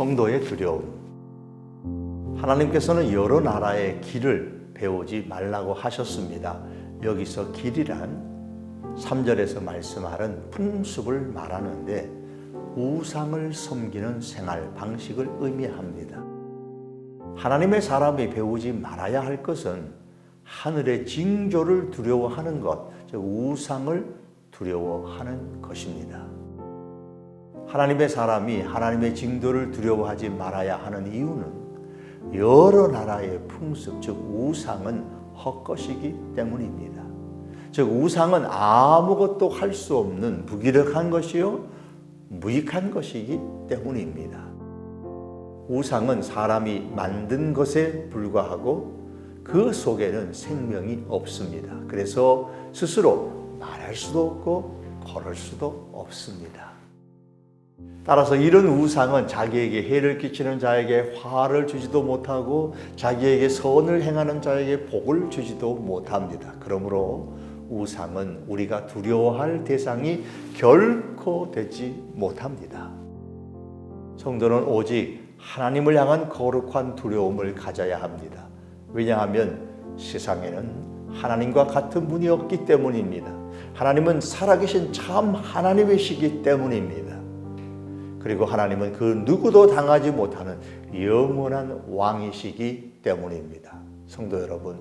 성도의 두려움. 하나님께서는 여러 나라의 길을 배우지 말라고 하셨습니다. 여기서 길이란 3절에서 말씀하는 풍습을 말하는데 우상을 섬기는 생활 방식을 의미합니다. 하나님의 사람이 배우지 말아야 할 것은 하늘의 징조를 두려워하는 것, 즉 우상을 두려워하는 것입니다. 하나님의 사람이 하나님의 징조를 두려워하지 말아야 하는 이유는 여러 나라의 풍습, 즉 우상은 헛것이기 때문입니다. 즉 우상은 아무것도 할 수 없는 무기력한 것이요 무익한 것이기 때문입니다. 우상은 사람이 만든 것에 불과하고 그 속에는 생명이 없습니다. 그래서 스스로 말할 수도 없고 걸을 수도 없습니다. 따라서 이런 우상은 자기에게 해를 끼치는 자에게 화를 주지도 못하고 자기에게 선을 행하는 자에게 복을 주지도 못합니다. 그러므로 우상은 우리가 두려워할 대상이 결코 되지 못합니다. 성도는 오직 하나님을 향한 거룩한 두려움을 가져야 합니다. 왜냐하면 세상에는 하나님과 같은 분이 없기 때문입니다. 하나님은 살아계신 참 하나님이시기 때문입니다. 그리고 하나님은 그 누구도 당하지 못하는 영원한 왕이시기 때문입니다. 성도 여러분,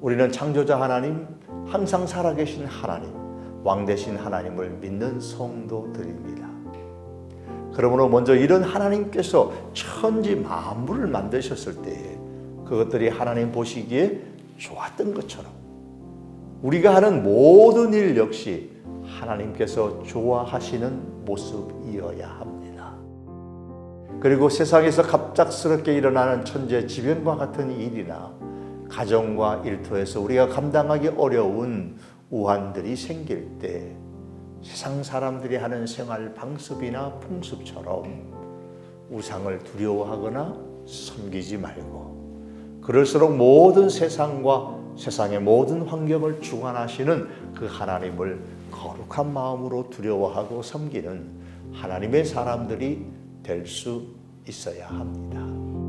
우리는 창조자 하나님, 항상 살아계신 하나님, 왕 되신 하나님을 믿는 성도들입니다. 그러므로 먼저 이런 하나님께서 천지 만물을 만드셨을 때에 그것들이 하나님 보시기에 좋았던 것처럼 우리가 하는 모든 일 역시 하나님께서 좋아하시는 모습이어야 합니다. 그리고 세상에서 갑작스럽게 일어나는 천재 지변과 같은 일이나 가정과 일터에서 우리가 감당하기 어려운 우환들이 생길 때 세상 사람들이 하는 생활 방식이나 풍습처럼 우상을 두려워하거나 섬기지 말고 그럴수록 모든 세상과 세상의 모든 환경을 주관하시는 그 하나님을 거룩한 마음으로 두려워하고 섬기는 하나님의 사람들이 될 수 있어야 합니다.